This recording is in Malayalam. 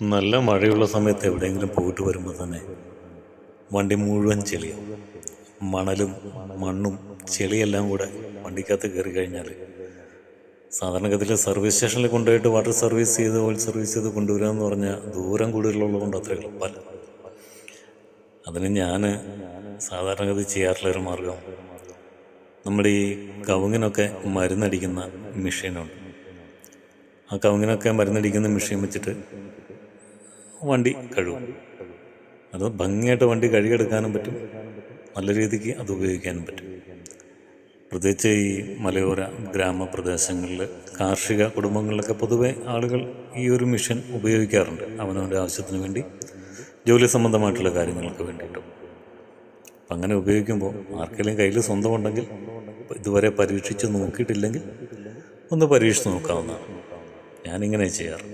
നല്ല മഴയുള്ള സമയത്ത് എവിടെയെങ്കിലും പോയിട്ട് വരുമ്പോൾ തന്നെ വണ്ടി മുഴുവൻ ചെളിയും മണലും മണ്ണും ചെളിയെല്ലാം കൂടെ വണ്ടിക്കകത്ത് കയറി കഴിഞ്ഞാൽ സാധാരണഗതിയിൽ സർവീസ് സ്റ്റേഷനിൽ കൊണ്ടുപോയിട്ട് വാട്ടർ സർവീസ് ചെയ്ത് ഓയിൽ സർവീസ് ചെയ്ത് കൊണ്ടുവരിക എന്ന് പറഞ്ഞാൽ ദൂരം കൂടുതലുള്ളത് കൊണ്ട് അത്ര എളുപ്പമല്ല അതിന് ഞാൻ സാധാരണഗതി ചെയ്യാറുള്ള ഒരു മാർഗം നമ്മുടെ ഈ കവുങ്ങിനൊക്കെ മരുന്നടിക്കുന്ന മെഷീനുണ്ട്. ആ കവുങ്ങിനൊക്കെ മരുന്നടിക്കുന്ന മെഷീൻ വെച്ചിട്ട് വണ്ടി കഴുകും അത് ഭംഗിയായിട്ട് വണ്ടി കഴുകിയെടുക്കാനും പറ്റും. നല്ല രീതിക്ക് അത് ഉപയോഗിക്കാനും പറ്റും. പ്രത്യേകിച്ച് ഈ മലയോര ഗ്രാമപ്രദേശങ്ങളിൽ കാർഷിക കുടുംബങ്ങളിലൊക്കെ പൊതുവേ ആളുകൾ ഈ ഒരു മിഷൻ ഉപയോഗിക്കാറുണ്ട്. അവനവന്റെ ആവശ്യത്തിന് വേണ്ടി ജോലി സംബന്ധമായിട്ടുള്ള കാര്യങ്ങൾക്ക് വേണ്ടിയിട്ടും. അപ്പം അങ്ങനെ ഉപയോഗിക്കുമ്പോൾ ആർക്കെങ്കിലും കയ്യിൽ സ്വന്തം ഉണ്ടെങ്കിൽ ഇതുവരെ പരീക്ഷിച്ച് നോക്കിയിട്ടില്ലെങ്കിൽ ഒന്ന് പരീക്ഷിച്ച് നോക്കാവുന്നതാണ്. ഞാനിങ്ങനെ ചെയ്യാറ്.